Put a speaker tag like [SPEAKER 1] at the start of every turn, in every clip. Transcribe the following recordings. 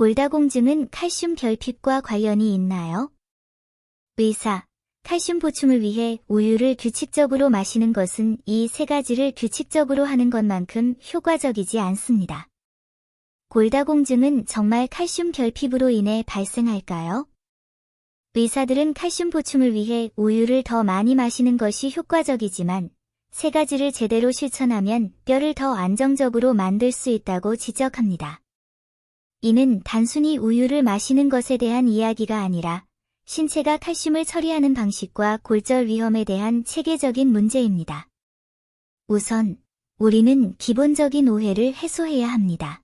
[SPEAKER 1] 골다공증은 칼슘 결핍과 관련이 있나요? 의사, 칼슘 보충을 위해 우유를 규칙적으로 마시는 것은 이 세 가지를 규칙적으로 하는 것만큼 효과적이지 않습니다. 골다공증은 정말 칼슘 결핍으로 인해 발생할까요? 의사들은 칼슘 보충을 위해 우유를 더 많이 마시는 것이 효과적이지만 세 가지를 제대로 실천하면 뼈를 더 안정적으로 만들 수 있다고 지적합니다. 이는 단순히 우유를 마시는 것에 대한 이야기가 아니라 신체가 칼슘을 처리하는 방식과 골절 위험에 대한 체계적인 문제입니다. 우선, 우리는 기본적인 오해를 해소해야 합니다.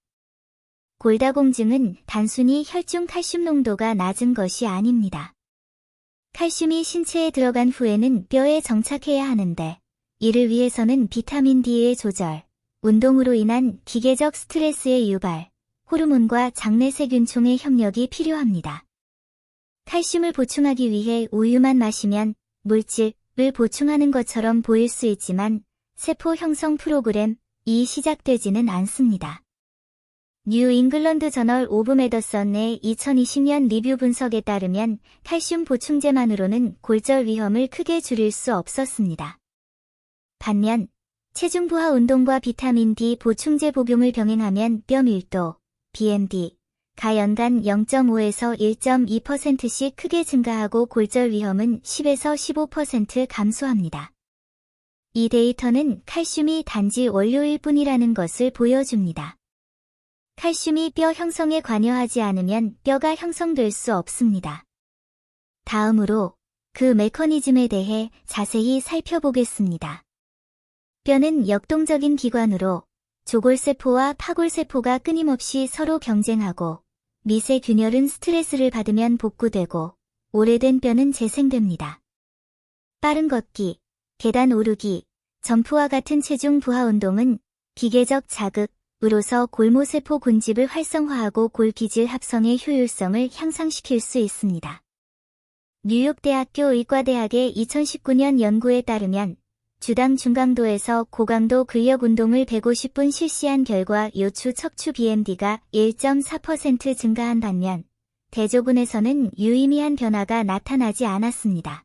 [SPEAKER 1] 골다공증은 단순히 혈중 칼슘 농도가 낮은 것이 아닙니다. 칼슘이 신체에 들어간 후에는 뼈에 정착해야 하는데, 이를 위해서는 비타민 D의 조절, 운동으로 인한 기계적 스트레스의 유발, 호르몬과 장내 세균총의 협력이 필요합니다. 칼슘을 보충하기 위해 우유만 마시면 물질을 보충하는 것처럼 보일 수 있지만 세포 형성 프로그램이 시작되지는 않습니다. 뉴 잉글런드 저널 오브 메더선의 2020년 리뷰 분석에 따르면 칼슘 보충제만으로는 골절 위험을 크게 줄일 수 없었습니다. 반면 체중 부하 운동과 비타민 D 보충제 복용을 병행하면 뼈 밀도, BMD, 가 연간 0.5에서 1.2%씩 크게 증가하고 골절 위험은 10에서 15% 감소합니다. 이 데이터는 칼슘이 단지 원료일 뿐이라는 것을 보여줍니다. 칼슘이 뼈 형성에 관여하지 않으면 뼈가 형성될 수 없습니다. 다음으로 그 메커니즘에 대해 자세히 살펴보겠습니다. 뼈는 역동적인 기관으로 조골세포와 파골세포가 끊임없이 서로 경쟁하고 미세 균열은 스트레스를 받으면 복구되고 오래된 뼈는 재생됩니다. 빠른 걷기, 계단 오르기, 점프와 같은 체중 부하 운동은 기계적 자극으로서 골모세포 군집을 활성화하고 골기질 합성의 효율성을 향상시킬 수 있습니다. 뉴욕대학교 의과대학의 2019년 연구에 따르면 주당 중강도에서 고강도 근력 운동을 150분 실시한 결과 요추 척추 BMD가 1.4% 증가한 반면 대조군에서는 유의미한 변화가 나타나지 않았습니다.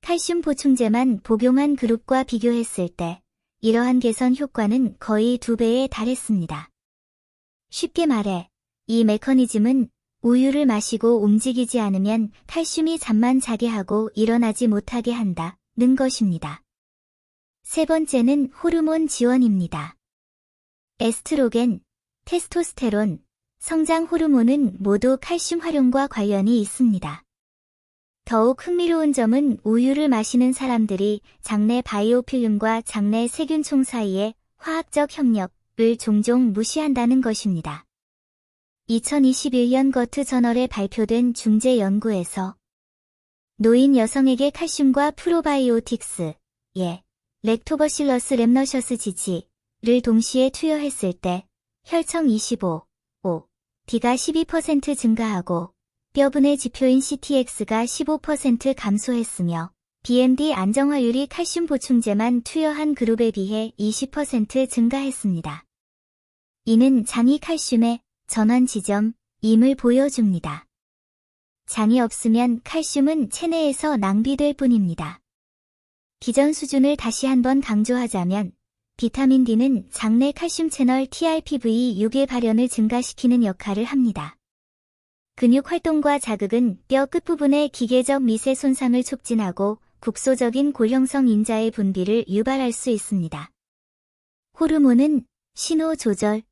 [SPEAKER 1] 칼슘 보충제만 복용한 그룹과 비교했을 때 이러한 개선 효과는 거의 두 배에 달했습니다. 쉽게 말해 이 메커니즘은 우유를 마시고 움직이지 않으면 칼슘이 잠만 자게 하고 일어나지 못하게 한다는 것입니다. 세 번째는 호르몬 지원입니다. 에스트로겐, 테스토스테론, 성장 호르몬은 모두 칼슘 활용과 관련이 있습니다. 더욱 흥미로운 점은 우유를 마시는 사람들이 장내 바이오필름과 장내 세균총 사이의 화학적 협력을 종종 무시한다는 것입니다. 2021년 거트 저널에 발표된 중재 연구에서 노인 여성에게 칼슘과 프로바이오틱스, 예, 렉토버실러스 랩너셔스 지지를 동시에 투여했을 때 혈청 25, 5, D가 12% 증가하고 뼈분의 지표인 CTX가 15% 감소했으며 BMD 안정화율이 칼슘 보충제만 투여한 그룹에 비해 20% 증가했습니다. 이는 장이 칼슘의 전환 지점임을 보여줍니다. 장이 없으면 칼슘은 체내에서 낭비될 뿐입니다. 기존 수준을 다시 한번 강조하자면 비타민 D는 장내 칼슘 채널 TRPV6의 발현을 증가시키는 역할을 합니다. 근육 활동과 자극은 뼈 끝부분의 기계적 미세 손상을 촉진하고 국소적인 골형성 인자의 분비를 유발할 수 있습니다. 호르몬은 신호 조절을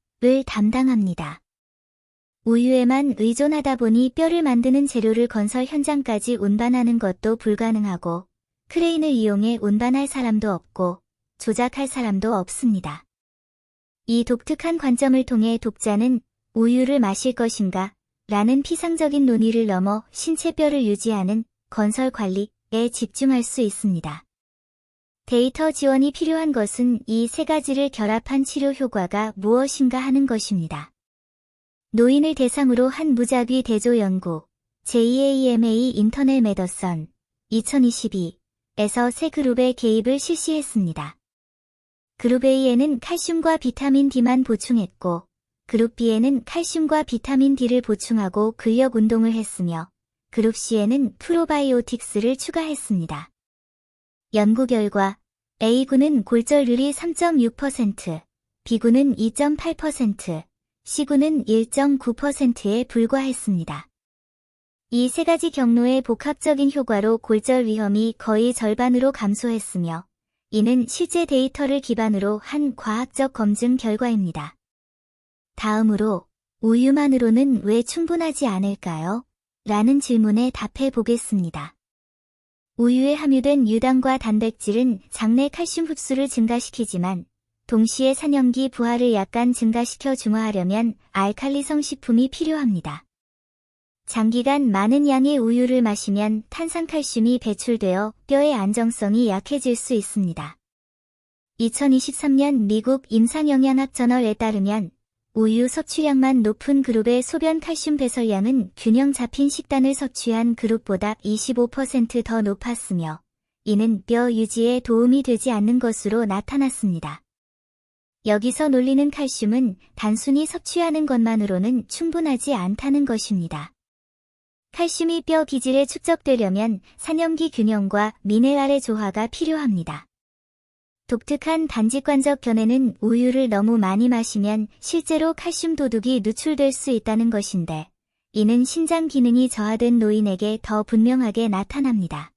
[SPEAKER 1] 담당합니다. 우유에만 의존하다 보니 뼈를 만드는 재료를 건설 현장까지 운반하는 것도 불가능하고 크레인을 이용해 운반할 사람도 없고 조작할 사람도 없습니다. 이 독특한 관점을 통해 독자는 우유를 마실 것인가 라는 피상적인 논의를 넘어 신체뼈를 유지하는 건설 관리에 집중할 수 있습니다. 데이터 지원이 필요한 것은 이 세 가지를 결합한 치료 효과가 무엇인가 하는 것입니다. 노인을 대상으로 한 무작위 대조 연구 JAMA 인터넷 메더선 2022 에서 세 그룹의 개입을 실시했습니다. 그룹 A에는 칼슘과 비타민 D만 보충했고 그룹 B에는 칼슘과 비타민 D를 보충하고 근력 운동을 했으며 그룹 C에는 프로바이오틱스를 추가했습니다. 연구 결과 A군은 골절률이 3.6%, B군은 2.8%, C군은 1.9%에 불과했습니다. 이 세 가지 경로의 복합적인 효과로 골절 위험이 거의 절반으로 감소했으며 이는 실제 데이터를 기반으로 한 과학적 검증 결과입니다. 다음으로 우유만으로는 왜 충분하지 않을까요? 라는 질문에 답해 보겠습니다. 우유에 함유된 유당과 단백질은 장내 칼슘 흡수를 증가시키지만 동시에 산염기 부하를 약간 증가시켜 중화하려면 알칼리성 식품이 필요합니다. 장기간 많은 양의 우유를 마시면 탄산칼슘이 배출되어 뼈의 안정성이 약해질 수 있습니다. 2023년 미국 임상영양학 저널에 따르면 우유 섭취량만 높은 그룹의 소변 칼슘 배설량은 균형 잡힌 식단을 섭취한 그룹보다 25%더 높았으며 이는 뼈 유지에 도움이 되지 않는 것으로 나타났습니다. 여기서 놀리는 칼슘은 단순히 섭취하는 것만으로는 충분하지 않다는 것입니다. 칼슘이 뼈 기질에 축적되려면 산염기 균형과 미네랄의 조화가 필요합니다. 독특한 단직관적 견해는 우유를 너무 많이 마시면 실제로 칼슘 도둑이 누출될 수 있다는 것인데, 이는 신장 기능이 저하된 노인에게 더 분명하게 나타납니다.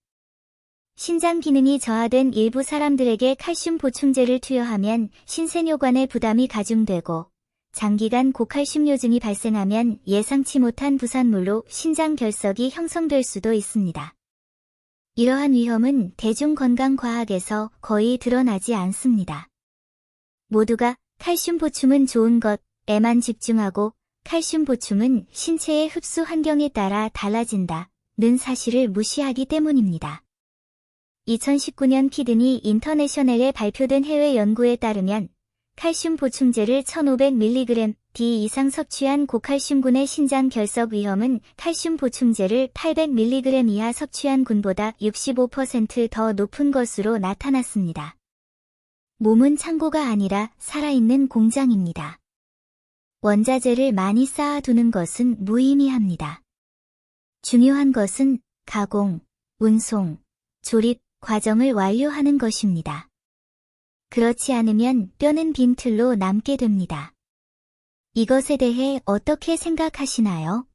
[SPEAKER 1] 신장 기능이 저하된 일부 사람들에게 칼슘 보충제를 투여하면 신생효관의 부담이 가중되고, 장기간 고칼슘 요증이 발생하면 예상치 못한 부산물로 신장 결석이 형성될 수도 있습니다. 이러한 위험은 대중건강과학에서 거의 드러나지 않습니다. 모두가 칼슘 보충은 좋은 것에만 집중하고 칼슘 보충은 신체의 흡수 환경에 따라 달라진다 는 사실을 무시하기 때문입니다. 2019년 키드니 인터내셔널에 발표된 해외 연구에 따르면 칼슘 보충제를 1500mg D 이상 섭취한 고칼슘군의 신장 결석 위험은 칼슘 보충제를 800mg 이하 섭취한 군보다 65%더 높은 것으로 나타났습니다. 몸은 창고가 아니라 살아있는 공장입니다. 원자재를 많이 쌓아두는 것은 무의미합니다. 중요한 것은 가공, 운송, 조립 과정을 완료하는 것입니다. 그렇지 않으면 뼈는 빈틀로 남게 됩니다. 이것에 대해 어떻게 생각하시나요?